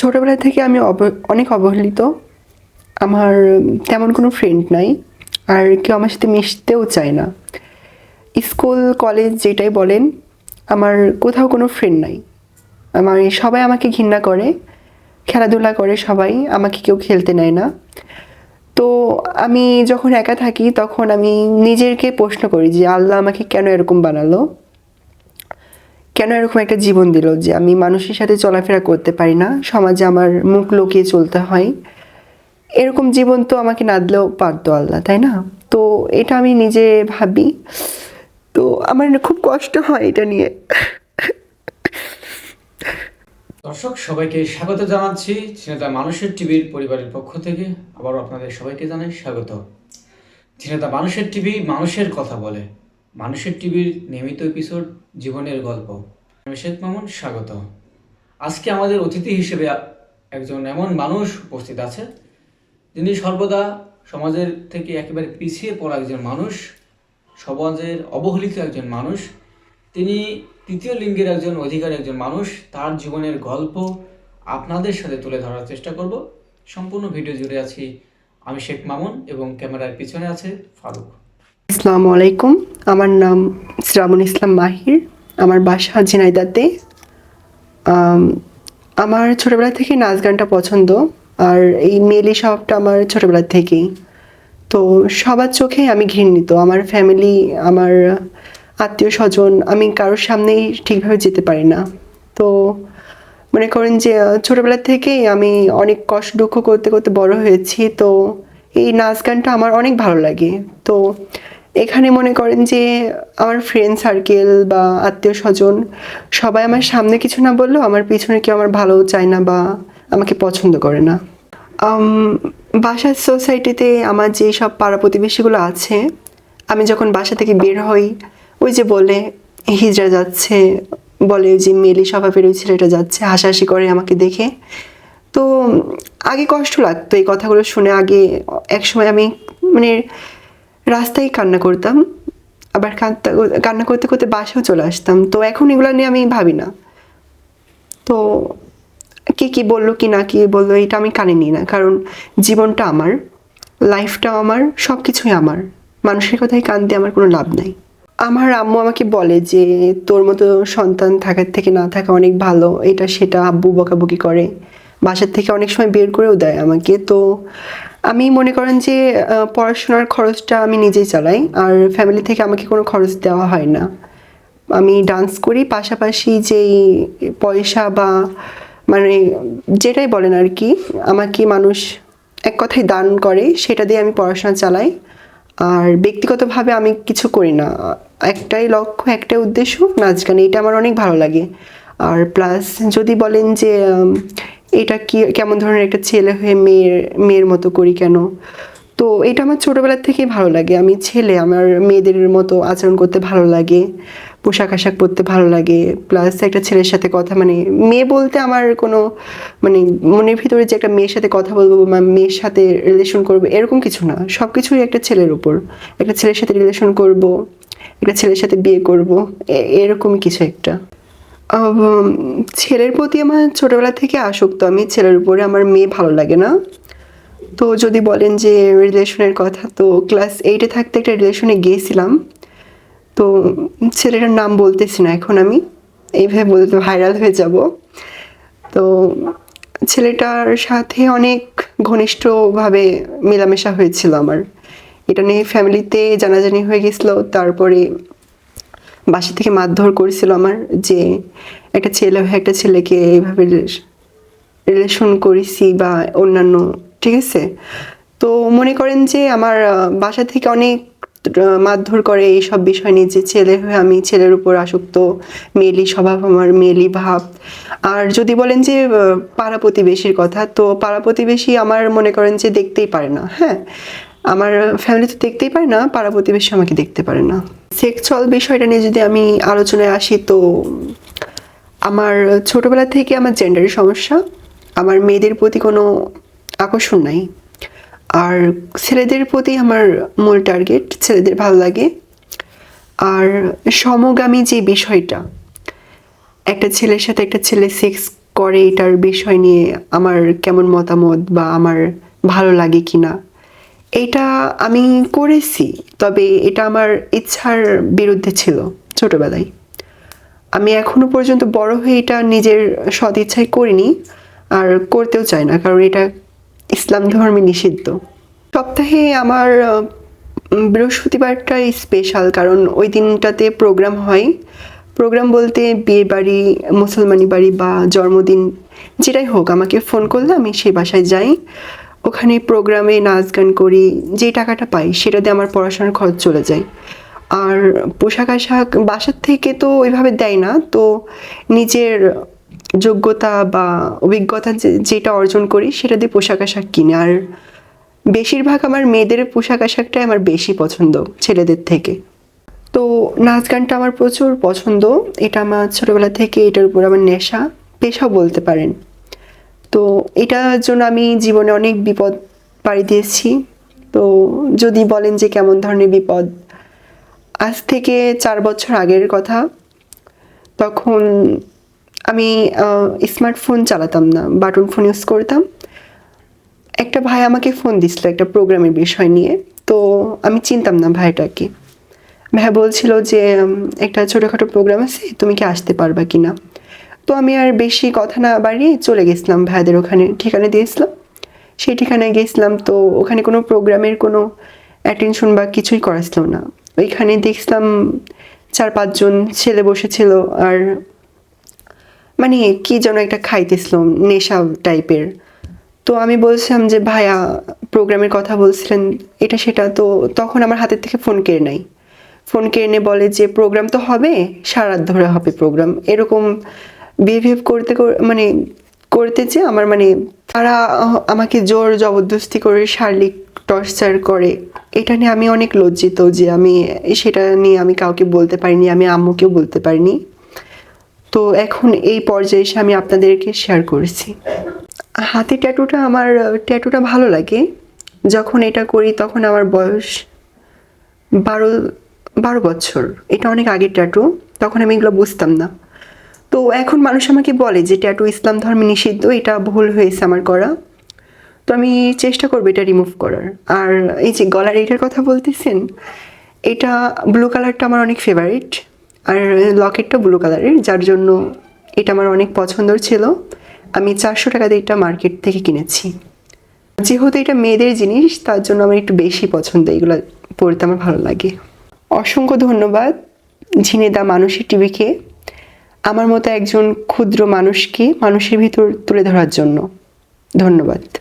ছোটোবেলা থেকে আমি অনেক অবহেলিত। আমার তেমন কোনো ফ্রেন্ড নাই, আর কেউ আমার সাথে মিশতেও চায় না। স্কুল, কলেজ যেটাই বলেন, আমার কোথাও কোনো ফ্রেন্ড নাই। আমার সবাই আমাকে ঘৃণা করে, খেলাধুলা করে সবাই, আমাকে কেউ খেলতে নেয় না। তো আমি যখন একা থাকি, তখন আমি নিজেকে প্রশ্ন করি যে, আল্লাহ আমাকে কেন এরকম বানালো? কেন এরকম একটা জীবন দিল যে আমি মানুষের সাথে চলাফেরা করতে পারি না? সমাজে আমার মুখ লুকিয়ে চলতে হয়। এরকম জীবন তো আমাকে না দিলেও পারতো আল্লাহ, তাই না? তো এটা আমি নিজে ভাবি। তো আমার খুব কষ্ট হয় এটা নিয়ে। দর্শক, সবাইকে স্বাগত জানাচ্ছি ঝিনেদা মানুষের টিভির পরিবারের পক্ষ থেকে। আবারও আপনাদের সবাইকে জানাই স্বাগত। ঝিনেদা মানুষের টিভি মানুষের কথা বলে। মানুষের টিভির নিয়মিত এপিসোড জীবনের গল্প। শেখ মামুন, স্বাগত। আজকে আমাদের অতিথি হিসেবে একজন এমন মানুষ উপস্থিত আছে, যিনি সর্বদা সমাজের থেকে একেবারে পিছিয়ে পড়া একজন মানুষ, সমাজের অবহেলিত একজন মানুষ, তিনি তৃতীয় লিঙ্গের একজন অধিকার একজন মানুষ। তার জীবনের গল্প আপনাদের সাথে তুলে ধরার চেষ্টা করব। সম্পূর্ণ ভিডিও জুড়ে আছি আমি শেখ মামুন এবং ক্যামেরার পিছনে আছে ফারুক। আসসালামু আলাইকুম। আমার নাম শ্রাবণ ইসলাম মাহির আমার বাসা ঝিনাইদাতে। আম, আমার ছোটোবেলা থেকে নাচ গানটা পছন্দ আর এই মেলি স্বভাবটা আমার ছোটোবেলা থেকেই। তো সবার চোখে আমি ঘৃণিত আমার ফ্যামিলি আমার আত্মীয় স্বজন আমি কারোর সামনেই ঠিকভাবে যেতে পারি না। তো মনে করেন যে ছোটোবেলা থেকেই আমি অনেক কষ্ট দুঃখ করতে করতে বড় হয়েছি তো এই নাচ গানটা আমার অনেক ভালো লাগে। তো এখানে মনে করেন যে আমার ফ্রেন্ড সার্কেল বা আত্মীয় স্বজন সবাই আমার সামনে কিছু না বললেও আমার পিছনে কেউ আমার ভালো চায় না বা আমাকে পছন্দ করে না। বাসার সোসাইটিতে আমার যে সব পাড়া প্রতিবেশীগুলো আছে, আমি যখন বাসা থেকে বের হই, ওই যে বলে, হিজড়া যাচ্ছে। বলে যে মেলি স্বভাবের ওই ছেলেটা যাচ্ছে, হাসাহাসি করে আমাকে দেখে। তো আগে কষ্ট লাগতো এই কথাগুলো শুনে, আগে এক সময় আমি মানে রাস্তায় কান্না করতাম, আবার কান্না কান্না করতে করতে বাসাও চলে আসতাম। তো এখন এগুলো নিয়ে আমি ভাবি না। তো কে কি বলল, কি না কি বলল, এটা আমি কানে নিই না। কারণ জীবনটা আমার লাইফটাও আমার সব কিছুই আমার। মানুষের কথায় কান দিয়ে আমার কোনো লাভ নাই। আমার আম্মু আমাকে বলে যে, তোর মতো সন্তান থাকার থেকে না থাকা অনেক ভালো। এটা সেটা আব্বু বকাবকি করে। বাসার থেকে অনেক সময় বের করেও দেয় আমাকে। তো আমি মনে করেন যে পড়াশোনার খরচটা আমি নিজেই চালাই, আর ফ্যামিলি থেকে আমাকে কোনো খরচ দেওয়া হয় না। আমি ডান্স করি, পাশাপাশি যেই পয়সা বা মানে যেটাই বলেন আর কি, আমাকে মানুষ এক কথায় দান করে, সেটা দিয়ে আমি পড়াশোনা চালাই। আর ব্যক্তিগতভাবে আমি কিছু করি না। একটাই লক্ষ্য, একটাই উদ্দেশ্য, নাচ গান, এটা আমার অনেক ভালো লাগে। আর প্লাস যদি বলেন যে এটা কি, কেমন ধরনের একটা ছেলে হয়ে মেয়ের মেয়ের মতো করি কেন? তো এটা আমার ছোটোবেলা থেকেই ভালো লাগে। আমি ছেলে, আমার মেয়েদের মতো আচরণ করতে ভালো লাগে, পোশাক আশাক পরতে ভালো লাগে প্লাস একটা ছেলের সাথে কথা মানে মেয়ে বলতে আমার কোনো মানে মনের ভিতরে যে একটা মেয়ের সাথে কথা বলব বা মেয়ের সাথে রিলেশন করব, এরকম কিছু না। সব কিছুই একটা ছেলের উপর। একটা ছেলের সাথে রিলেশন করব, একটা ছেলের সাথে বিয়ে করব এরকমই কিছু একটা। ছেলের প্রতি আমার ছোটবেলা থেকে আসক্ত। আমি ছেলের উপরে আমার মেয়ে ভালো লাগে না। তো যদি বলেন যে রিলেশনের কথা, তো ক্লাস এইটে থাকতে একটা রিলেশনে গিয়েছিলাম। তো ছেলেটার নাম বলতেছি না এখন আমি। এইভাবে বলতে ভাইরাল হয়ে যাব। তো ছেলেটার সাথে অনেক ঘনিষ্ঠভাবে মেলামেশা হয়েছিল আমার। এটা নিয়ে ফ্যামিলিতে জানাজানি হয়ে গেছিল। তারপরে বাসা থেকে মারধর করেছিল আমার যে একটা ছেলে হয়ে একটা ছেলেকে এইভাবে রিলেশন করেছি বা অন্যান্য, ঠিক আছে? তো মনে করেন যে আমার বাসা থেকে অনেক মারধর করে এইসব বিষয় নিয়ে যে ছেলে হয়ে আমি ছেলের উপর আসক্ত মেলি স্বভাব আমার মেলি ভাব। আর যদি বলেন যে পাড়া প্রতিবেশীর কথা, তো পাড়া প্রতিবেশী আমার মনে করেন যে দেখতেই পারে না হ্যাঁ? আমার ফ্যামিলি তো দেখতেই পারে না পাড়া প্রতিবেশী আমাকে দেখতে পারে না। সেক্সুয়াল বিষয়টা নিয়ে যদি আমি আলোচনায় আসি তো আমার ছোটবেলা থেকে আমার জেন্ডারের সমস্যা, আমার মেয়েদের প্রতি কোনো আকর্ষণ নাই। আর ছেলেদের প্রতি আমার মূল টার্গেট ছেলেদের ভালো লাগে। আর সমগামী যে বিষয়টা, একটা ছেলের সাথে একটা ছেলে সেক্স করে এটার বিষয় নিয়ে আমার কেমন মতামত বা আমার ভালো লাগে কি না এটা আমি করেছি, তবে এটা আমার ইচ্ছার বিরুদ্ধে ছিল ছোটবেলায়। আমি এখনও পর্যন্ত বড় হয়ে এটা নিজের সদ ইচ্ছায় করিনি, আর করতেও চাই না, কারণ এটা ইসলাম ধর্মে নিষিদ্ধ। সপ্তাহে আমার বৃহস্পতিবারটাই স্পেশাল কারণ ওই দিনটাতে প্রোগ্রাম হয়। প্রোগ্রাম বলতে বিয়ে বাড়ি, মুসলমানি বাড়ি বা জন্মদিন, যেটাই হোক, আমাকে ফোন করলে আমি সেই বাসায় যাই। ওখানে প্রোগ্রামে নাচ গান করি, যে টাকাটা পাই সেটা দিয়ে আমার পড়াশোনার খরচ চলে যায়। আর পোশাক আশাক বাসার থেকে তো ওইভাবে দেয় না, তো নিজের যোগ্যতা বা অভিজ্ঞতা যেটা অর্জন করি সেটা দিয়ে পোশাক আশাক কিনে। আর বেশিরভাগ আমার মেয়েদের পোশাক আশাকটাই আমার বেশি পছন্দ ছেলেদের থেকে। তো নাচ গানটা আমার প্রচুর পছন্দ, এটা আমার ছোটোবেলা থেকে এটার উপর আমার নেশা, পেশাও বলতে পারেন। তো এটার জন্য আমি জীবনে অনেক বিপদ পাড়ি দিয়েছি। তো যদি বলেন যে কেমন ধরনের বিপদ, আজ থেকে চার বছর আগের কথা, তখন আমি স্মার্টফোন চালাতাম না, বাটন ফোন ইউজ করতাম। একটা ভাই আমাকে ফোন দিছিল একটা প্রোগ্রামের বিষয় নিয়ে, তো আমি চিনতাম না ভাইটাকে। ভাই বলছিল যে একটা ছোটোখাটো প্রোগ্রাম আছে, তুমি কি আসতে পারবা কি না তো আমি আর বেশি কথা না বাড়িয়ে চলে গেছিলাম ভাইদের ওখানে ঠিকানা দিয়েছিলাম। সেই ঠিকানায় গেছিলাম তো ওখানে কোনো প্রোগ্রামের কোনো অ্যাটেনশন বা কিছুই করা ছিল না। ওইখানে দেখছিলাম চার পাঁচজন ছেলে বসেছিল আর মানে কি যেন একটা খাইতেছিল, নেশা টাইপের। তো আমি বলছিলাম যে, ভাইয়া, প্রোগ্রামের কথা বলছিলেন, এটা সেটা। তো তখন আমার হাতের থেকে ফোন কেড়ে নেয়। ফোন কেড়ে বলে যে, প্রোগ্রাম তো হবে সারা রাত ধরে হবে প্রোগ্রাম। এরকম বিহেভ করতে মানে করতে আমার মানে তারা আমাকে জোর জবরদস্তি করে শারীরিক টর্চার করে। এটা নিয়ে আমি অনেক লজ্জিত যে আমি সেটা নিয়ে আমি কাউকে বলতে পারিনি, আমি আম্মুকেও বলতে পারিনি। তো এখন এই পর্যায়ে এসে আমি আপনাদেরকে শেয়ার করেছি। হাতে ট্যাটুটা আমার ট্যাটুটা ভালো লাগে। যখন এটা করি তখন আমার বয়স বারো বারো বছর। এটা অনেক আগের ট্যাটু তখন আমি এগুলো বুঝতাম না। তো এখন মানুষ আমাকে বলে যে ট্যাটু ইসলাম ধর্মে নিষিদ্ধ, এটা ভুল হয়েছে আমার করা। তো আমি চেষ্টা করব এটা রিমুভ করার। আর এই যে গলার এটার কথা বলতেছেন, এটা ব্লু কালারটা আমার অনেক ফেভারিট আর লকেটটা ব্লু কালারের যার জন্য এটা আমার অনেক পছন্দর ছিল। আমি চারশো টাকা দিয়ে এটা মার্কেট থেকে কিনেছি। যেহেতু এটা মেয়েদের জিনিস, তার জন্য আমার একটু বেশি পছন্দ, এগুলো পড়তে আমার ভালো লাগে। অসংখ্য ধন্যবাদ, ঝিনেদা মানুষের টিভিকে আমার মতো একজন ক্ষুদ্র মানুষকে মানুষের ভিতর তুলে ধরার জন্য। ধন্যবাদ।